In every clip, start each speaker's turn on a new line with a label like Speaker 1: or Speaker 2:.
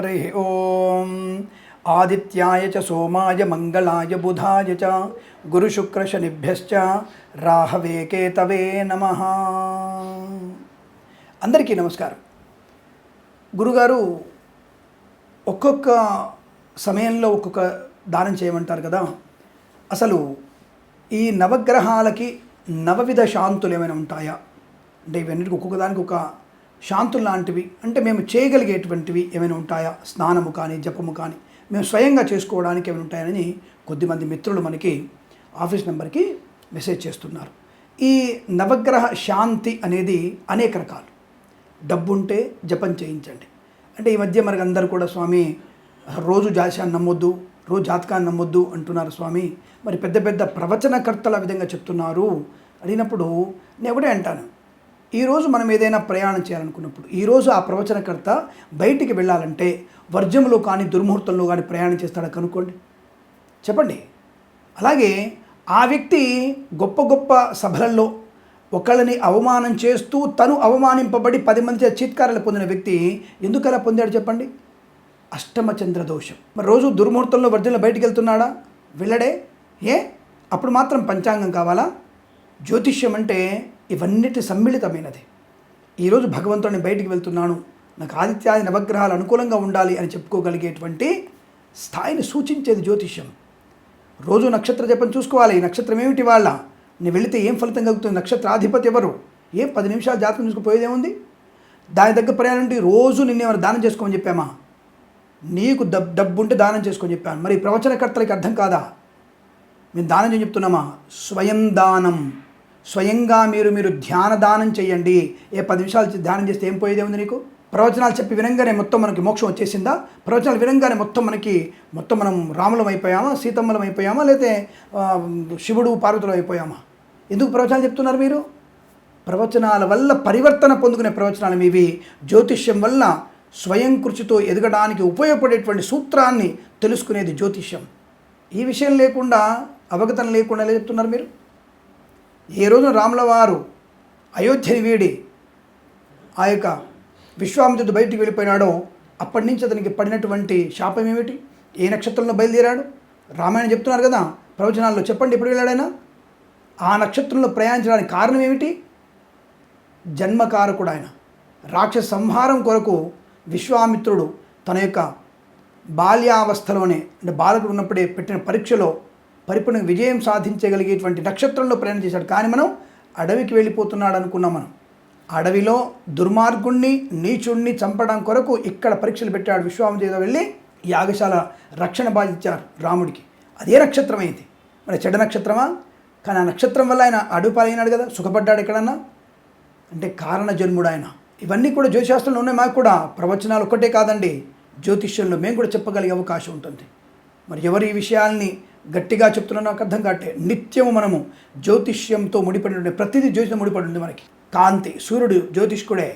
Speaker 1: హరి ఓం ఆదిత్యాయ చ సోమాయ మంగళాయ బుధాయ చ గురుశుక్రశనిభ్యశ్చ రాహవే కేతవే నమ అందరికీ నమస్కారం. గురుగారు ఒక్కొక్క సమయంలో ఒక్కొక్క దానం చేయమంటారు కదా? అసలు ఈ నవగ్రహాలకి నవవిధ శాంతులు ఏమైనా ఉంటాయా? అంటే ఇవన్నిటికి ఒక్కొక్క దానికి ఒక శాంతులు లాంటివి అంటే మేము చేయగలిగేటువంటివి ఏమైనా ఉంటాయా? స్నానము కానీ జపము కానీ మేము స్వయంగా చేసుకోవడానికి ఏమైనా ఉంటాయని కొద్దిమంది మిత్రులు మనకి ఆఫీస్ నెంబర్కి మెసేజ్ చేస్తున్నారు. ఈ నవగ్రహ శాంతి అనేది అనేక రకాలు. డబ్బు ఉంటే జపం చేయించండి. అంటే ఈ మధ్య మనకు అందరూ కూడా స్వామి రోజు జాస్యాన్ని నమ్మొద్దు రోజు జాతకాన్ని నమ్మొద్దు అంటున్నారు స్వామి. మరి పెద్ద పెద్ద ప్రవచనకర్తల విధంగా చెప్తున్నారు. అడిగినప్పుడు నేను ఒకటే అంటాను. ఈరోజు మనం ఏదైనా ప్రయాణం చేయాలనుకున్నప్పుడు ఈరోజు ఆ ప్రవచనకర్త బయటికి వెళ్ళాలంటే వర్జంలో కానీ దుర్ముహూర్తంలో కానీ ప్రయాణం చేస్తాడా కనుక్కోండి. చెప్పండి. అలాగే ఆ వ్యక్తి గొప్ప గొప్ప సభలలో ఒకళ్ళని అవమానం చేస్తూ తను అవమానింపబడి పది మంది చిత్కారాలు చీత్కారాలు పొందిన వ్యక్తి ఎందుకలా పొందాడు చెప్పండి? అష్టమ చంద్ర దోషం. మరి రోజు దుర్ముహూర్తంలో వర్జంలో బయటికి వెళ్తున్నాడా? వెళ్ళడే? ఏ? అప్పుడు మాత్రం పంచాంగం కావాలా? జ్యోతిష్యం అంటే ఇవన్నిటి సమ్మిళితమైనది. ఈరోజు భగవంతుడిని బయటికి వెళ్తున్నాను. నాకు ఆదిత్యాది నవగ్రహాలు అనుకూలంగా ఉండాలి అని చెప్పుకోగలిగేటువంటి స్థాయిని సూచించేది జ్యోతిష్యం. రోజు నక్షత్ర జపం చూసుకోవాలి. ఈ నక్షత్రం ఏమిటి వాళ్ళ? నేను వెళితే ఏం ఫలితం కలుగుతుంది? నక్షత్రాధిపతి ఎవరు? ఏ పది నిమిషాలు జాతకం చూసుకుపోయేదేముంది దాని దగ్గర ప్రయాణం రోజు నిన్నేమైనా దానం చేసుకోమని చెప్పామా? నీకు డబ్ డబ్బు ఉంటే దానం చేసుకొని చెప్పాను. మరి ప్రవచనకర్తలకి అర్థం కాదా? మేము దానం చేయని చెప్తున్నామా? స్వయం దానం. స్వయంగా మీరు మీరు ధ్యాన దానం చేయండి. ఏ పది నిమిషాలు ధ్యానం చేస్తే ఏం పోయేదే ఉంది నీకు? ప్రవచనాలు చెప్పి వినంగానే మొత్తం మనకి మోక్షం వచ్చేసిందా? ప్రవచనాలు వినంగానే మొత్తం మనకి మొత్తం మనం రాములం అయిపోయామా సీతమ్మలం అయిపోయామా లేతే శివుడు పార్వతులు అయిపోయామా? ఎందుకు ప్రవచనాలు చెప్తున్నారు మీరు? ప్రవచనాల వల్ల పరివర్తన పొందుకునే ప్రవచనాలు మీవి. జ్యోతిష్యం వల్ల స్వయం కృషితో ఎదగడానికి ఉపయోగపడేటువంటి సూత్రాన్ని తెలుసుకునేది జ్యోతిష్యం. ఈ విషయం లేకుండా అవగతం లేకుండా చెప్తున్నారు మీరు? ఏ రోజున రాముల వారు అయోధ్యని వీడి ఆ యొక్క విశ్వామిత్రుడు బయటికి వెళ్ళిపోయినాడో అప్పటి నుంచి అతనికి పడినటువంటి శాపం ఏమిటి? ఏ నక్షత్రంలో బయలుదేరాడు? రామాయణం చెప్తున్నారు కదా ప్రవచనాల్లో చెప్పండి ఎప్పుడు వెళ్ళాడైనా ఆ నక్షత్రంలో ప్రయాణించడానికి కారణం ఏమిటి? జన్మకారకుడు ఆయన. రాక్షస సంహారం కొరకు విశ్వామిత్రుడు తన యొక్క బాల్యావస్థలోనే అంటే బాలకుడు ఉన్నప్పుడే పెట్టిన పరీక్షలో పరిపూర్ణ విజయం సాధించగలిగేటువంటి నక్షత్రంలో ప్రయాణం చేశాడు. కానీ మనం అడవికి వెళ్ళిపోతున్నాడు అనుకున్నాం మనం. అడవిలో దుర్మార్గుణ్ణి నీచుణ్ణి చంపడం కొరకు ఇక్కడ పరీక్షలు పెట్టాడు విశ్వామిత్రుడు వెళ్ళి యాగశాల రక్షణ బాధించారు రాముడికి. అదే నక్షత్రం అయింది మరి చెడ్డ నక్షత్రమా? కానీ ఆ నక్షత్రం వల్ల ఆయన అడుపాలైనాడు కదా. సుఖపడ్డాడు ఎక్కడన్నా? అంటే కారణ జన్ముడు ఆయన ఇవన్నీ కూడా జ్యోతిశాస్త్రంలో ఉన్నాయి. మాకు కూడా ప్రవచనాలు ఒక్కటే కాదండి. జ్యోతిష్యంలో మేము కూడా చెప్పగలిగే అవకాశం ఉంటుంది. మరి ఎవరు ఈ విషయాల్ని గట్టిగా చెప్తున్నా నాకు అర్థం కాటే నిత్యము మనము జ్యోతిష్యంతో ముడిపడి ఉండే ప్రతిదీ జ్యోతిషం ముడిపడి ఉంది మనకి. కాంతి సూర్యుడు జ్యోతిష్కుడే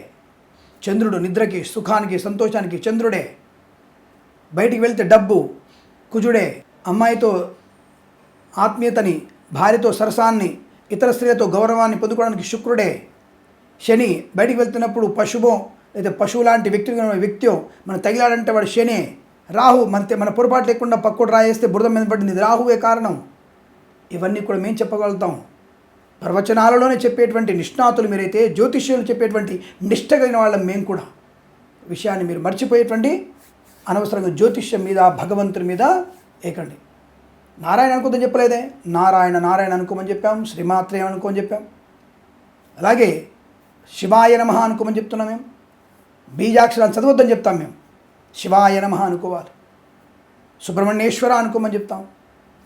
Speaker 1: చంద్రుడు నిద్రకి సుఖానికి సంతోషానికి చంద్రుడే బయటికి వెళ్తే డబ్బు కుజుడే అమ్మాయితో ఆత్మీయతని భార్యతో సరసాన్ని ఇతర స్త్రీలతో గౌరవాన్ని పొందుకోవడానికి శుక్రుడే శని బయటికి వెళ్తున్నప్పుడు పశువో లేదా పశువు లాంటి వ్యక్తి వ్యక్తి మనం తగిలాడంటే వాడు శనే రాహు మనతే మన పొరపాటు లేకుండా పక్కడు రాయేస్తే బురద మీద పడింది. రాహువే కారణం. ఇవన్నీ కూడా మేము చెప్పగలుగుతాం. ప్రవచనాలలోనే చెప్పేటువంటి నిష్ణాతులు మీరైతే జ్యోతిష్యులు చెప్పేటువంటి నిష్ట కలిగిన వాళ్ళం మేము కూడా. విషయాన్ని మీరు మర్చిపోయేటువంటి అనవసరంగా జ్యోతిష్యం మీద భగవంతుని మీద ఏకండి. నారాయణ అనుకోదని చెప్పలేదే. నారాయణ నారాయణ అనుకోమని చెప్పాం. శ్రీమాత్రే అనుకోమని చెప్పాం. అలాగే శివాయ నమ అనుకోమని చెప్తున్నాం మేము బీజాక్షరాన్ని చదవద్దని చెప్తాం మేము శివాయ నమ అనుకోవాలి. సుబ్రహ్మణ్యేశ్వర అనుకోమని చెప్తాం.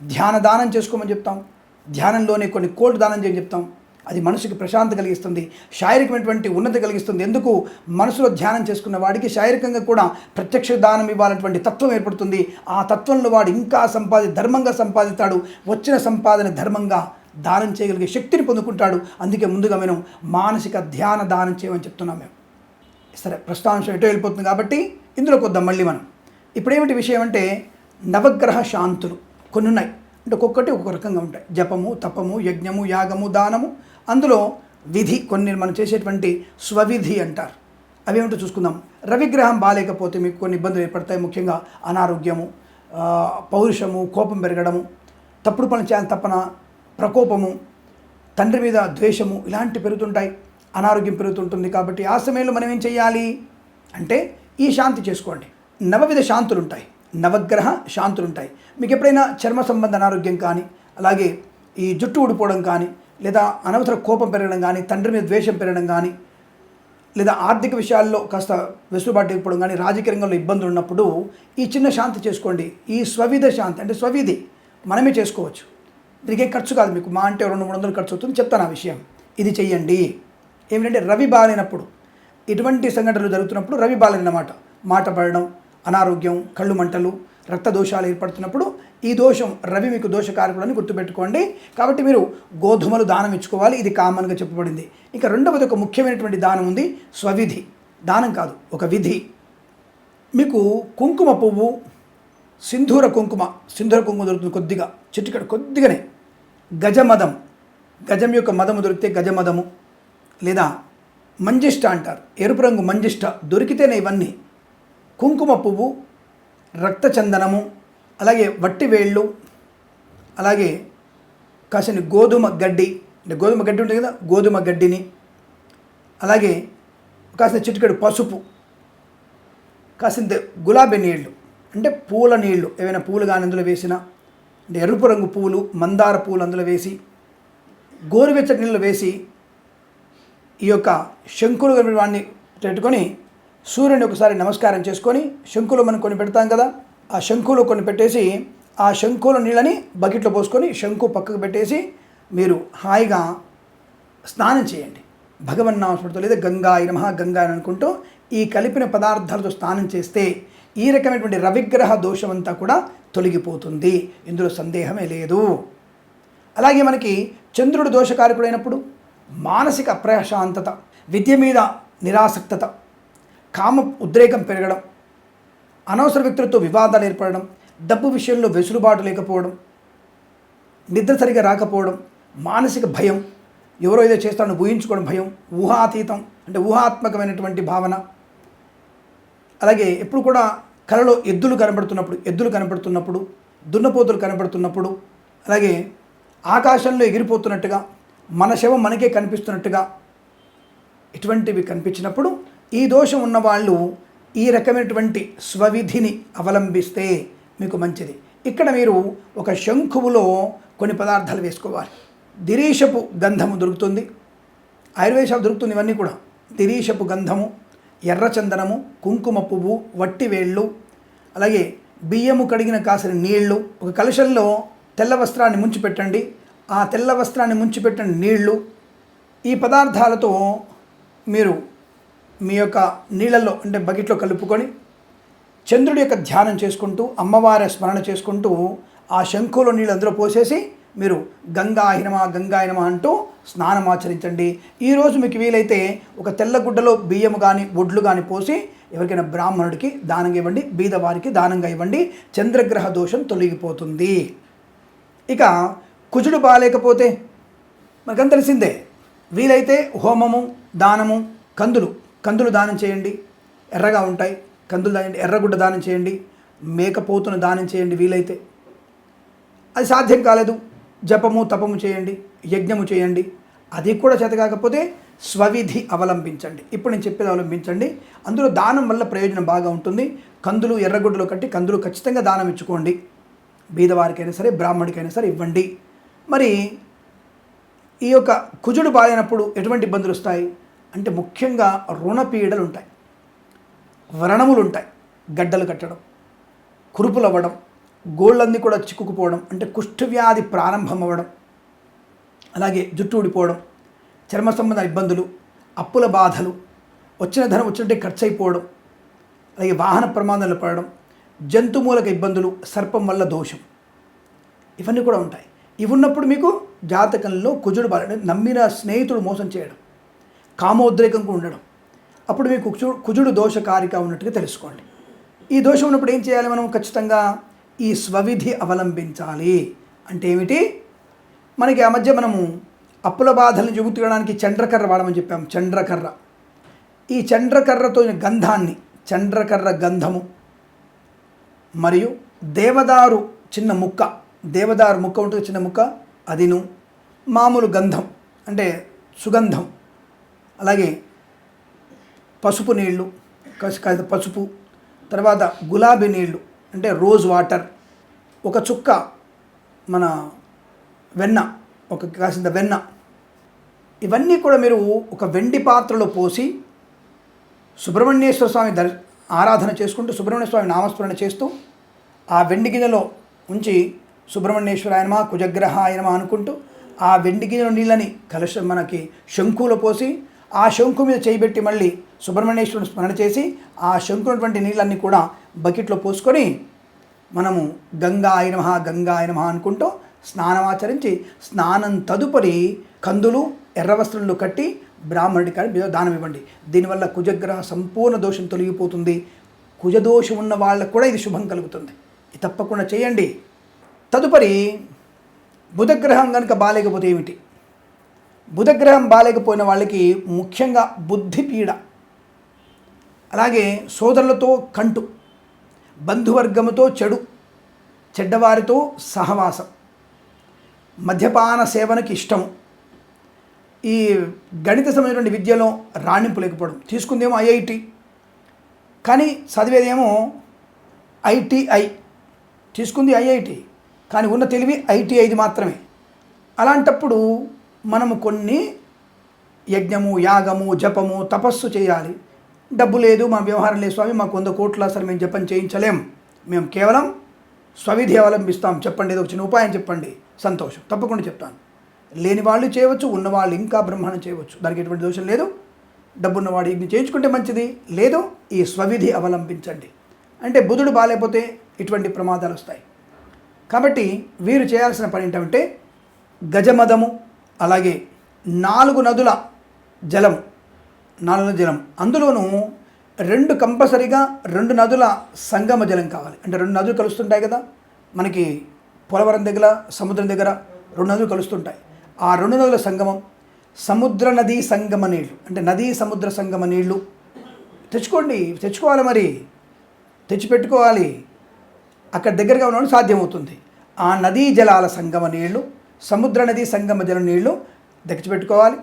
Speaker 1: ధ్యాన దానం చేసుకోమని చెప్తాం. ధ్యానంలోనే కొన్ని కోట్లు దానం చేయని చెప్తాం. అది మనసుకి ప్రశాంత కలిగిస్తుంది. శారీరకమైనటువంటి ఉన్నతి కలిగిస్తుంది. ఎందుకు? మనసులో ధ్యానం చేసుకున్న వాడికి శారీరకంగా కూడా ప్రత్యక్ష దానం ఇవ్వాలన్నటువంటి తత్వం ఏర్పడుతుంది. ఆ తత్వంలో వాడు ఇంకా సంపాది ధర్మంగా సంపాదిస్తాడు. వచ్చిన సంపాదన ధర్మంగా దానం చేయగలిగే శక్తిని పొందుకుంటాడు. అందుకే ముందుగా మేము మానసిక ధ్యాన దానం చేయమని చెప్తున్నాం మేము. సరే ప్రస్తుతాంశం ఎటో వెళ్ళిపోతుంది కాబట్టి ఇందులో కొద్దాం మళ్ళీ మనం. ఇప్పుడేమిటి విషయం అంటే నవగ్రహ శాంతులు కొన్ని ఉన్నాయి అంటే ఒక్కొక్కటి ఒక్కొక్క రకంగా ఉంటాయి. జపము తపము యజ్ఞము యాగము దానము. అందులో విధి కొన్ని మనం చేసేటువంటి స్వవిధి అంటారు. అవేమిటో చూసుకుందాం. రవిగ్రహం బాగాలేకపోతే మీకు కొన్ని ఇబ్బందులు ఏర్పడతాయి. ముఖ్యంగా అనారోగ్యము పౌరుషము కోపం పెరగడము తప్పుడు పనులు చేయాలని తప్పన ప్రకోపము తండ్రి మీద ద్వేషము ఇలాంటి పెరుగుతుంటాయి. అనారోగ్యం పెరుగుతుంటుంది కాబట్టి ఆ సమయంలో మనం ఏం చేయాలి అంటే ఈ శాంతి చేసుకోండి. నవవిధ శాంతులు ఉంటాయి నవగ్రహ శాంతులు ఉంటాయి మీకు ఎప్పుడైనా చర్మ సంబంధ అనారోగ్యం కానీ అలాగే ఈ జుట్టు ఊడిపోవడం కానీ లేదా అనవసర కోపం పెరగడం కానీ తండ్రి మీద ద్వేషం పెరగడం కానీ లేదా ఆర్థిక విషయాల్లో కాస్త వెసులుబాటు ఇవ్వడం కానీ రాజకీయ రంగంలో ఇబ్బందులు ఉన్నప్పుడు ఈ చిన్న శాంతి చేసుకోండి. ఈ స్వవిధ శాంతి అంటే స్వవిధి. మనమే చేసుకోవచ్చు. దీనికి ఖర్చు కాదు మీకు. మా అంటే రెండు మూడు వందలు ఖర్చు అవుతుంది. చెప్తాను ఆ విషయం. ఇది చెయ్యండి. ఏమిటంటే రవి బాలేనప్పుడు ఇటువంటి సంఘటనలు జరుగుతున్నప్పుడు రవి బాలేనమాట మాట పడడం అనారోగ్యం కళ్ళు మంటలు రక్త దోషాలు ఏర్పడుతున్నప్పుడు ఈ దోషం రవి మీకు దోషకారకుడని గుర్తుపెట్టుకోండి. కాబట్టి మీరు గోధుమలు దానం ఇచ్చుకోవాలి. ఇది కామన్గా చెప్పబడింది. ఇంకా రెండవది ఒక ముఖ్యమైనటువంటి దానం ఉంది. స్వవిధి. దానం కాదు ఒక విధి. మీకు కుంకుమ పువ్వు సింధూర కుంకుమ సింధూర కుంకుమ దొరుకుతుంది కొద్దిగా చిటికడ కొద్దిగానే. గజమదం. గజం యొక్క మదము దొరికితే గజమదము లేదా మంజిష్ట అంటారు. ఎరుపు రంగు మంజిష్ట దొరికితేనే ఇవన్నీ. కుంకుమ పువ్వు రక్తచందనము అలాగే వట్టి వేళ్ళు అలాగే కాసిన గోధుమ గడ్డి. అంటే గోధుమ గడ్డి ఉంటుంది కదా గోధుమ గడ్డిని. అలాగే కాసిన చిటికెడు పసుపు కాసింత గులాబీ నీళ్ళు అంటే పూల నీళ్ళు ఏవైనా పూలు కానీ అందులో వేసిన. అంటే ఎరుపు రంగు పూలు మందార పూలు అందులో వేసి గోరువెచ్చటి నీళ్ళు వేసి ఈ యొక్క శంకులు వాడిని పెట్టుకొని సూర్యుని ఒకసారి నమస్కారం చేసుకొని శంకులు మనం కొన్ని పెడతాం కదా ఆ శంకులు కొన్ని పెట్టేసి ఆ శంకుల నీళ్ళని బకెట్లో పోసుకొని శంకు పక్కకు పెట్టేసి మీరు హాయిగా స్నానం చేయండి. భగవన్ నామస్మృతితో లేదా గంగా నమః గంగా అని అనుకుంటూ ఈ కలిపిన పదార్థాలతో స్నానం చేస్తే ఈ రకమైనటువంటి రవిగ్రహ దోషం అంతా కూడా తొలగిపోతుంది. ఇందులో సందేహమే లేదు. అలాగే మనకి చంద్రుడు దోషకారకుడైనప్పుడు మానసిక అప్రశాంతత విద్య మీద నిరాసక్తత కామ ఉద్రేకం పెరగడం అనవసర వ్యక్తులతో వివాదాలు ఏర్పడడం డబ్బు విషయంలో వెసులుబాటు లేకపోవడం నిద్ర సరిగా రాకపోవడం మానసిక భయం ఎవరో ఏదో చేస్తారని ఊహించుకోవడం భయం ఊహాతీతం అంటే ఊహాత్మకమైనటువంటి భావన. అలాగే ఎప్పుడు కూడా కలలో ఎద్దులు కనబడుతున్నప్పుడు ఎద్దులు కనబడుతున్నప్పుడు దున్నపోతులు కనబడుతున్నప్పుడు అలాగే ఆకాశంలో ఎగిరిపోతున్నట్టుగా మన శవం మనకే కనిపిస్తున్నట్టుగా ఇటువంటివి కనిపించినప్పుడు ఈ దోషం ఉన్నవాళ్ళు ఈ రకమైనటువంటి స్వవిధిని అవలంబిస్తే మీకు మంచిది. ఇక్కడ మీరు ఒక శంఖువులో కొన్ని పదార్థాలు వేసుకోవాలి. దిరీషపు గంధము దొరుకుతుంది. ఆయుర్వేదం దొరుకుతుంది ఇవన్నీ కూడా. దిరీషపు గంధము ఎర్రచందనము కుంకుమ పువ్వు వట్టి వేళ్ళు అలాగే బియ్యము కడిగిన కాసిన నీళ్ళు ఒక కలశంలో తెల్ల వస్త్రాన్ని ముంచి పెట్టండి. ఆ తెల్ల వస్త్రాన్ని ముంచిపెట్టిన నీళ్ళు ఈ పదార్థాలతో మీరు మీ యొక్క నీళ్ళల్లో అంటే బకెట్లో కలుపుకొని చంద్రుడి యొక్క ధ్యానం చేసుకుంటూ అమ్మవారి స్మరణ చేసుకుంటూ ఆ శంఖులో నీళ్ళు అందులో పోసేసి మీరు గంగాహినమ గంగాహినమ అంటూ స్నానం ఆచరించండి. ఈరోజు మీకు వీలైతే ఒక తెల్ల గుడ్డలో బియ్యం కానీ వడ్లు కానీ పోసి ఎవరికైనా బ్రాహ్మణుడికి దానంగా ఇవ్వండి బీదవారికి దానంగా ఇవ్వండి చంద్రగ్రహ దోషం తొలగిపోతుంది. ఇక కుజుడు బాగాలేకపోతే మనకంత తెలిసిందే? వీలైతే హోమము దానము కందులు. కందులు దానం చేయండి. ఎర్రగా ఉంటాయి. కందులు దానండి ఎర్రగుడ్డ దానం చేయండి. మేకపోతును దానం చేయండి వీలైతే. అది సాధ్యం కాలేదు. జపము తపము చేయండి. యజ్ఞము చేయండి. అది కూడా చేత కాకపోతే స్వవిధి అవలంబించండి. ఇప్పుడు నేను చెప్పేది అవలంబించండి. అందులో దానం వల్ల ప్రయోజనం బాగా ఉంటుంది. కందులు ఎర్రగుడ్డలు కట్టి కందులు ఖచ్చితంగా దానం ఇచ్చుకోండి. బీదవారికైనా సరే బ్రాహ్మడికైనా సరే ఇవ్వండి. మరి ఈ యొక్క కుజుడు బాలైనప్పుడు ఎటువంటి ఇబ్బందులు వస్తాయి? అంటే ముఖ్యంగా రుణపీడలు ఉంటాయి వ్రణములు ఉంటాయి గడ్డలు కట్టడం కురుపులు అవ్వడం గోళ్ళన్నీ కూడా చిక్కుకుపోవడం అంటే కుష్ఠవ్యాధి ప్రారంభం అవ్వడం అలాగే జుట్టు ఊడిపోవడం చర్మ సంబంధ ఇబ్బందులు అప్పుల బాధలు వచ్చిన ధనం వచ్చినట్టే ఖర్చు అయిపోవడం అలాగే వాహన ప్రమాదాలు పడడం జంతుమూలక ఇబ్బందులు సర్పం వల్ల దోషం ఇవన్నీ కూడా ఉంటాయి. ఇవి ఉన్నప్పుడు మీకు జాతకంలో కుజుడు బాల నమ్మిన స్నేహితుడు మోసం చేయడం కామోద్రేకంగా ఉండడం. అప్పుడు మీకు కుజుడు కుజుడు దోషకారిక ఉన్నట్టుగా తెలుసుకోండి. ఈ దోషం ఉన్నప్పుడు ఏం చేయాలి మనం? ఖచ్చితంగా ఈ స్వవిధి అవలంబించాలి. అంటే ఏమిటి? మనకి ఆ మధ్య మనము అప్పుల బాధలను చెబుతీయడానికి చండ్రకర్ర వాడమని చెప్పాము చండ్రకర్ర ఈ చండ్రకర్రతో గంధాన్ని చండ్రకర్ర గంధము మరియు దేవదారు చిన్న ముక్క దేవదారు ముక్క ఉంటుంది చిన్న ముక్క అదిను మామూలు గంధం అంటే సుగంధం. అలాగే పసుపు నీళ్ళు కస్- పసుపు తర్వాత గులాబీ నీళ్ళు అంటే రోజ్ వాటర్. ఒక చుక్క మన వెన్న ఒక కాసింత వెన్న. ఇవన్నీ కూడా మీరు ఒక వెండి పాత్రలో పోసి సుబ్రహ్మణ్యేశ్వర స్వామి దర్ ఆరాధన చేసుకుంటూ సుబ్రహ్మణ్య స్వామి నామస్మరణ చేస్తూ ఆ వెండి గిన్నెలో ఉంచి సుబ్రహ్మణ్యేశ్వర ఆయనమా కుజగ్రహ ఆయనమా అనుకుంటూ ఆ వెండి గిన్నెలో నీళ్ళని కలుష మనకి శంకులో పోసి ఆ శంకు మీద చేయబెట్టి మళ్ళీ సుబ్రహ్మణ్యేశ్వరుని స్మరణ చేసి ఆ శంకునటువంటి నీళ్ళన్నీ కూడా బకెట్లో పోసుకొని మనము గంగా ఆయనమహ గంగా ఆయనమహ అనుకుంటూ స్నానం ఆచరించి స్నానం తదుపరి కందులు ఎర్ర వస్త్రంలో కట్టి బ్రాహ్మణుడి కానీ దానం ఇవ్వండి. దీనివల్ల కుజగ్రహ సంపూర్ణ దోషం తొలగిపోతుంది. కుజదోషం ఉన్న వాళ్ళకు కూడా ఇది శుభం కలుగుతుంది. ఇది తప్పకుండా చేయండి. తదుపరి బుధగ్రహం కనుక బాలేకపోతే ఏమిటి? బుధగ్రహం బాలేకపోయిన వాళ్ళకి ముఖ్యంగా బుద్ధి పీడ అలాగే సోదరులతో కంటు బంధువర్గముతో చెడు చెడ్డవారితో సహవాసం మద్యపాన సేవనకి ఇష్టము. ఈ గణిత సంబంధించిన విద్యలో రాణింపు లేకపోవడం తీసుకుందేమో ఐఐటి కానీ చదివేదేమో ఐటీఐ తీసుకుంది ఐఐటి. కానీ ఉన్న తెలివి ఐటీఐది మాత్రమే. అలాంటప్పుడు మనము కొన్ని యజ్ఞము యాగము జపము తపస్సు చేయాలి. డబ్బు లేదు మా వ్యవహారం లేదు స్వామి మాకు వంద కోట్ల అసలు మేము జపం చేయించలేం. మేము కేవలం స్వవిధి అవలంబిస్తాం. చెప్పండి ఏదో ఒక చిన్న ఉపాయం చెప్పండి. సంతోషం. తప్పకుండా చెప్తాను. లేని వాళ్ళు చేయవచ్చు ఉన్నవాళ్ళు ఇంకా బ్రహ్మాండం చేయవచ్చు. దానికి ఎటువంటి దోషం లేదు. డబ్బున్నవాడు ఇది చేయించుకుంటే మంచిది. లేదు ఈ స్వవిధి అవలంబించండి. అంటే బుధుడు బాగాలేకపోతే ఇటువంటి ప్రమాదాలు వస్తాయి. కాబట్టి వీరు చేయాల్సిన పని ఏంటంటే గజమదము అలాగే నాలుగు నదుల జలం నాలుగు జలం. అందులోనూ రెండు కంపల్సరీగా రెండు నదుల సంగమ జలం కావాలి. అంటే రెండు నదులు కలుస్తుంటాయి కదా మనకి పోలవరం దగ్గర సముద్రం దగ్గర రెండు నదులు కలుస్తుంటాయి. ఆ రెండు నదుల సంగమం సముద్ర నదీ సంగమ నీళ్ళు. అంటే నదీ సముద్ర సంగమ నీళ్ళు. తెచ్చుకోండి తెచ్చుకోవాలి మరి. తెచ్చిపెట్టుకోవాలి. అక్కడ దగ్గరగా ఉండడం సాధ్యమవుతుంది. ఆ నదీ జలాల సంగమ నీళ్ళు సముద్ర నదీ సంగమ జల నీళ్ళు తెచ్చిపెట్టుకోవాలి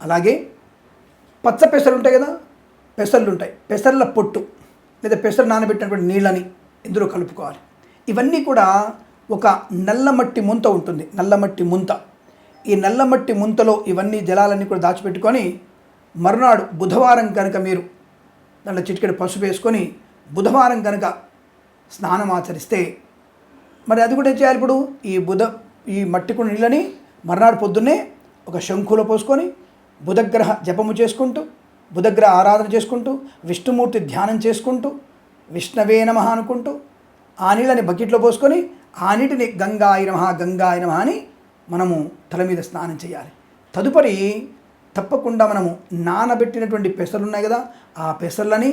Speaker 1: అలాగే పచ్చ పెసలు ఉంటాయి కదా పెసర్లు ఉంటాయి పెసర్ల పొట్టు లేదా పెసరు నానబెట్టినటువంటి నీళ్ళని ఇందులో కలుపుకోవాలి. ఇవన్నీ కూడా ఒక నల్లమట్టి ముంత ఉంటుంది. నల్లమట్టి ముంత. ఈ నల్లమట్టి ముంతలో ఇవన్నీ జలాలన్నీ కూడా దాచిపెట్టుకొని మరునాడు బుధవారం కనుక మీరు దాంట్లో చిటికెడు పసుపు వేసుకొని బుధవారం కనుక స్నానం ఆచరిస్తే మరి అది కూడా ఏం చేయాలి ఇప్పుడు? ఈ బుధ ఈ మట్టి కుండ నీళ్ళని మర్నాడు పొద్దున్నే ఒక శంఖులో పోసుకొని బుధగ్రహ జపము చేసుకుంటూ బుధగ్రహ ఆరాధన చేసుకుంటూ విష్ణుమూర్తి ధ్యానం చేసుకుంటూ విష్ణవే నమ అనుకుంటూ ఆ నీళ్ళని బకెట్లో పోసుకొని ఆ నీటిని గంగా నమః గంగా నమః అని మనము తల మీద స్నానం చేయాలి. తదుపరి తప్పకుండా మనము నానబెట్టినటువంటి పెసలు ఉన్నాయి కదా ఆ పెసర్లని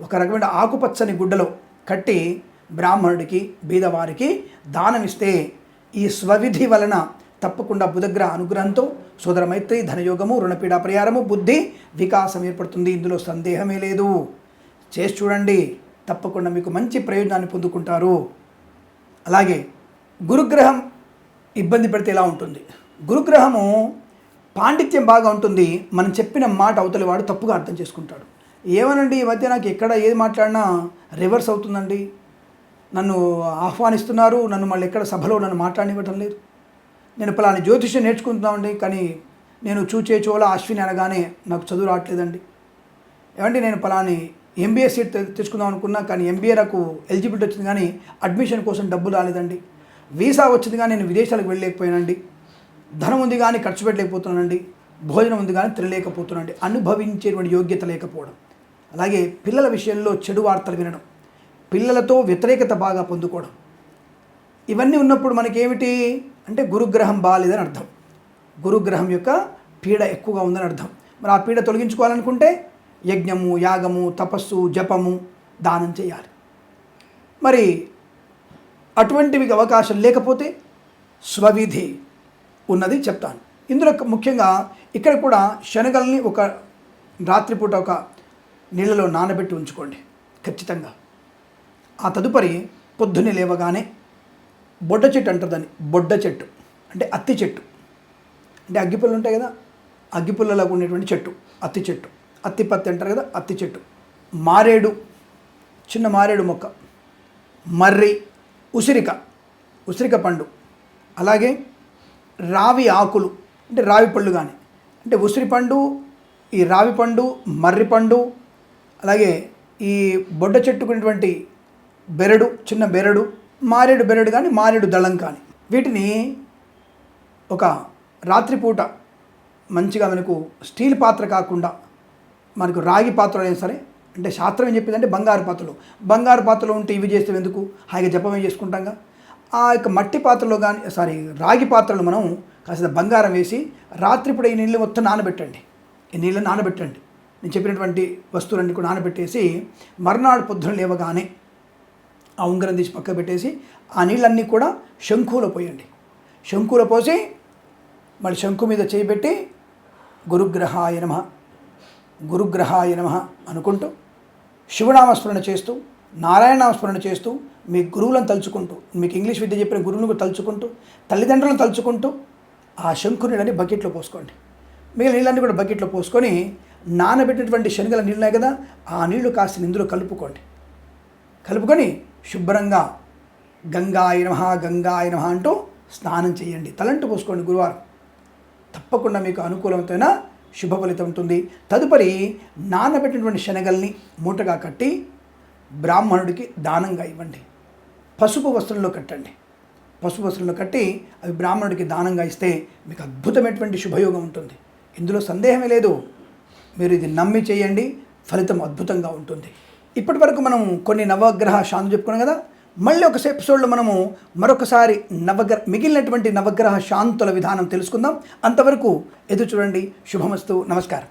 Speaker 1: ఒక రకమైన ఆకుపచ్చని గుడ్డలో కట్టి బ్రాహ్మణుడికి బీదవారికి దానమిస్తే ఈ స్వవిధి వలన తప్పకుండా బుధగ్రహ అనుగ్రహంతో సుధరమైత్రి ధనయోగము రుణపీడ పరిహారము బుద్ధి వికాసం ఏర్పడుతుంది. ఇందులో సందేహమే లేదు. చేసి చూడండి. తప్పకుండా మీకు మంచి ప్రయోజనాన్ని పొందుకుంటారు. అలాగే గురుగ్రహం ఇబ్బంది పెడితే ఎలా ఉంటుంది? గురుగ్రహము పాండిత్యం బాగా ఉంటుంది. మనం చెప్పిన మాట అవతలి వాడు తప్పుగా అర్థం చేసుకుంటాడు. ఏమనండి? ఈ మధ్య నాకు ఎక్కడ ఏది మాట్లాడినా రివర్స్ అవుతుందండి. నన్ను ఆహ్వానిస్తున్నారు నన్ను మళ్ళీ ఎక్కడ సభలో నన్ను మాట్లాడనివ్వటం లేదు. నేను పలాని జ్యోతిష్యం నేర్చుకుంటున్నామండి కానీ నేను చూచే చోళ అశ్విని అనగానే నాకు చదువు రావట్లేదండి. ఏమంటే నేను పలాని ఎంబీఏ సీట్ తెచ్చుకుందాం అనుకున్నా కానీ ఎంబీఏ నాకు ఎలిజిబిలిటీ వచ్చింది కానీ అడ్మిషన్ కోసం డబ్బు రాలేదండి. వీసా వచ్చింది కానీ నేను విదేశాలకు వెళ్ళలేకపోయానండి. ధనం ఉంది కానీ ఖర్చు పెట్టలేకపోతున్నానండి. భోజనం ఉంది కానీ తినలేకపోతున్నానండి. అనుభవించేటువంటి యోగ్యత లేకపోవడం. అలాగే పిల్లల విషయంలో చెడు వార్తలు వినడం పిల్లలతో వ్యతిరేకత బాగా పొందుకోవడం. ఇవన్నీ ఉన్నప్పుడు మనకేమిటి అంటే గురుగ్రహం బాగాలేదని అర్థం. గురుగ్రహం యొక్క పీడ ఎక్కువగా ఉందని అర్థం. మరి ఆ పీడ తొలగించుకోవాలనుకుంటే యజ్ఞము యాగము తపస్సు జపము దానం చేయాలి. మరి అటువంటివి అవకాశం లేకపోతే స్వవిధి ఉన్నది చెప్తాను. ఇందులో ముఖ్యంగా ఇక్కడ కూడా శనగల్ని ఒక రాత్రిపూట ఒక నీళ్ళలో నానబెట్టి ఉంచుకోండి. ఖచ్చితంగా. ఆ తదుపరి పొద్దున్నే లేవగానే బొడ్డ చెట్టు అంటారు దాన్ని. బొడ్డ చెట్టు. అంటే అత్తి చెట్టు. అంటే అగ్గిపుల్లలు ఉంటాయి కదా? అగ్గిపుల్లలాగా ఉండేటువంటి చెట్టు. అత్తి చెట్టు. అత్తి పత్తి అంటారు కదా? అత్తి చెట్టు. మారేడు. చిన్న మారేడు మొక్క. మర్రి. ఉసిరిక. ఉసిరిక పండు. అలాగే రావి ఆకులు. అంటే రావి పళ్ళు కానీ అంటే ఉసిరి పండు ఈ రావి పండు మర్రి పండు అలాగే ఈ బొడ్డ చెట్టుకున్నటువంటి బెరడు చిన్న బెరడు మారేడు బెరడు కానీ మారేడు దళం కానీ వీటిని ఒక రాత్రిపూట మంచిగా మనకు స్టీల్ పాత్ర కాకుండా మనకు రాగి పాత్రలు అయినా సరే అంటే శాస్త్రం ఏం చెప్పిందంటే బంగారు పాత్రలు. బంగారు పాత్రలో ఉంటే ఇవి చేస్తే ఎందుకు? హాయిగా జపమే చేసుకుంటాంగా ఆ యొక్క మట్టి పాత్రలో కానీ సారీ రాగి పాత్రలు మనం కాస్త బంగారం వేసి రాత్రిపూట ఈ నీళ్ళు మొత్తం నానబెట్టండి. ఈ నీళ్ళు నానబెట్టండి. నేను చెప్పినటువంటి వస్తువులన్నీ కూడా నానబెట్టేసి మర్నాడు పొద్దున లేవగానే ఆ ఉంగరం తీసి పక్క పెట్టేసి ఆ నీళ్ళన్నీ కూడా శంఖులో పోయండి. శంఖులో పోసి మళ్ళీ శంఖు మీద చేయిపెట్టి గురుగ్రహాయ నమ గురుగ్రహాయ నమ అనుకుంటూ శివనామస్మరణ చేస్తూ నారాయణనామస్మరణ చేస్తూ మీ గురువులను తలుచుకుంటూ మీకు ఇంగ్లీష్ విద్య చెప్పిన గురువులను తలుచుకుంటూ తల్లిదండ్రులను తలుచుకుంటూ ఆ శంకు నీళ్ళని బకెట్లో పోసుకోండి. మిగిలిన నీళ్ళని కూడా బకెట్లో పోసుకొని నానబెట్టినటువంటి శనగల నీళ్ళే కదా ఆ నీళ్ళు కాస్త ఇందులో కలుపుకోండి. కలుపుకొని శుభ్రంగా గంగాయ నమ గంగాయ నమ అంటూ స్నానం చేయండి. తలంటు పోసుకోండి గురువారం. తప్పకుండా మీకు అనుకూలమైన శుభ ఫలితం ఉంటుంది. తదుపరి నానబెట్టినటువంటి శనగల్ని మూటగా కట్టి బ్రాహ్మణుడికి దానంగా ఇవ్వండి. పసుపు వస్త్రంలో కట్టండి. పసుపు వస్త్రంలో కట్టి అవి బ్రాహ్మణుడికి దానంగా ఇస్తే మీకు అద్భుతమైనటువంటి శుభయోగం ఉంటుంది. ఇందులో సందేహమే లేదు. మీరు ఇది నమ్మి చేయండి ఫలితం అద్భుతంగా ఉంటుంది. ఇప్పటి వరకు మనం కొన్ని నవగ్రహ శాంతులు చెప్పుకున్నాం కదా మళ్ళీ ఒక ఎపిసోడ్లో మనము మరొకసారి నవగ్రహ మిగిలినటువంటి నవగ్రహ శాంతుల విధానం తెలుసుకుందాం. అంతవరకు ఎదురు చూడండి. శుభమస్తు. నమస్కారం.